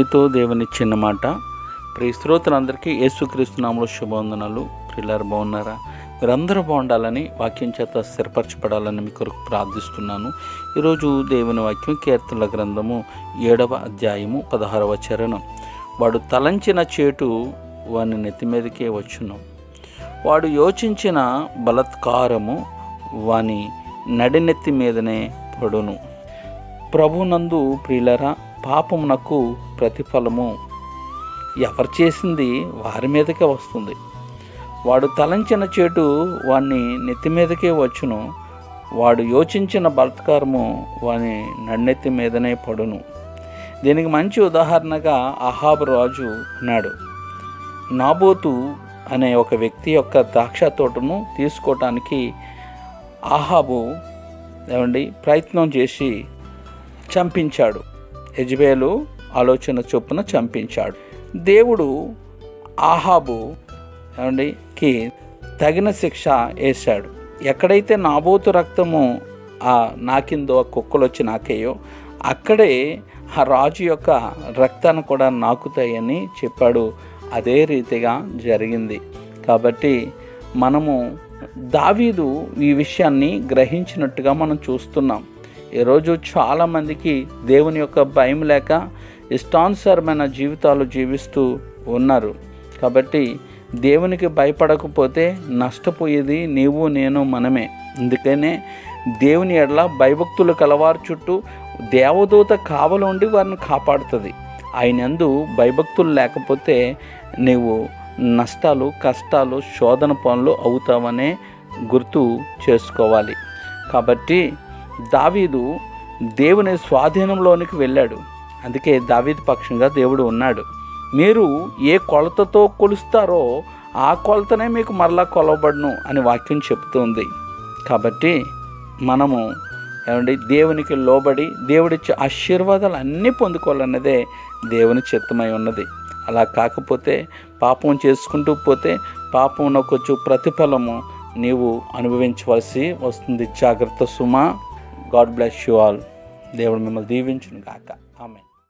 నీతో దేవుని చిన్న మాట. ప్రియ శ్రోతలందరికీ యేసుక్రీస్తునామలో శుభవందనాలు. ప్రియులారు బాగున్నారా? మీరందరూ బాగుండాలని వాక్యం చేత స్థిరపరచబడాలని మీ కొరకు ప్రార్థిస్తున్నాను. ఈరోజు దేవుని వాక్యం కీర్తనల గ్రంథము ఏడవ అధ్యాయము పదహారవ చరణం. వాడు తలంచిన చేటు వాని నెత్తి మీదకే వచ్చును. వాడు యోచించిన బలత్కారము వాని నడినెత్తి మీదనే పడును. ప్రభునందు ప్రియులరా పాపమునకు ప్రతిఫలము. ఎవరు చేసింది వారి మీదకే వస్తుంది. వాడు తలంచిన చేటు వాణ్ణి నెత్తి మీదకే వచ్చును. వాడు యోచించిన బలత్కారము వాని నన్నెత్తి మీదనే పడును. దీనికి మంచి ఉదాహరణగా అహాబు రాజు ఉన్నాడు. నాబోతు అనే ఒక వ్యక్తి యొక్క ద్రాక్ష తోటను తీసుకోవటానికి ఆహాబు ఏమండి ప్రయత్నం చేసి చంపించాడు. యజ్బేలు ఆలోచన చొప్పున చంపించాడు. దేవుడు ఆహాబు కి తగిన శిక్ష వేశాడు. ఎక్కడైతే నాబోతు రక్తము ఆ నాకిందో ఆ కుక్కలు వచ్చి నాకేయో అక్కడే ఆ రాజు యొక్క రక్తాన్ని కూడా నాకుతాయని చెప్పాడు. అదే రీతిగా జరిగింది. కాబట్టి మనము దావీదు ఈ విషయాన్ని గ్రహించినట్టుగా మనం చూస్తున్నాం. ఈరోజు చాలామందికి దేవుని యొక్క భయం లేక ఇష్టానుసారమైన జీవితాలు జీవిస్తూ ఉన్నారు. కాబట్టి దేవునికి భయపడకపోతే నష్టపోయేది నీవు నేను మనమే. అందుకనే దేవుని ఎడల భయభక్తులు కలవారు చుట్టూ దేవదూత కావలు ఉండి వారిని కాపాడుతుంది. ఆయనందు భయభక్తులు లేకపోతే నీవు నష్టాలు కష్టాలు శోధన పనులు అవుతావనే గుర్తు చేసుకోవాలి. కాబట్టి దావీదు దేవుని స్వాధీనంలోనికి వెళ్ళాడు. అందుకే దావీదు పక్షంగా దేవుడు ఉన్నాడు. మీరు ఏ కొలతతో కొలుస్తారో ఆ కొలతనే మీకు మరలా కొలవబడును అని వాక్యం చెప్తుంది కాబట్టి మనము ఏమండి దేవునికి లోబడి దేవుడిచ్చే ఆశీర్వాదాలు అన్నీ పొందుకోవాలన్నదే దేవుని చిత్తమై ఉన్నది. అలా కాకపోతే పాపం చేసుకుంటూ పోతే పాపంలోకొచ్చు ప్రతిఫలము నీవు అనుభవించవలసి వస్తుంది. జాగ్రత్త సుమా. God bless you all. దేవుడు మిమ్మల్ని దీవించును గాక ఆమె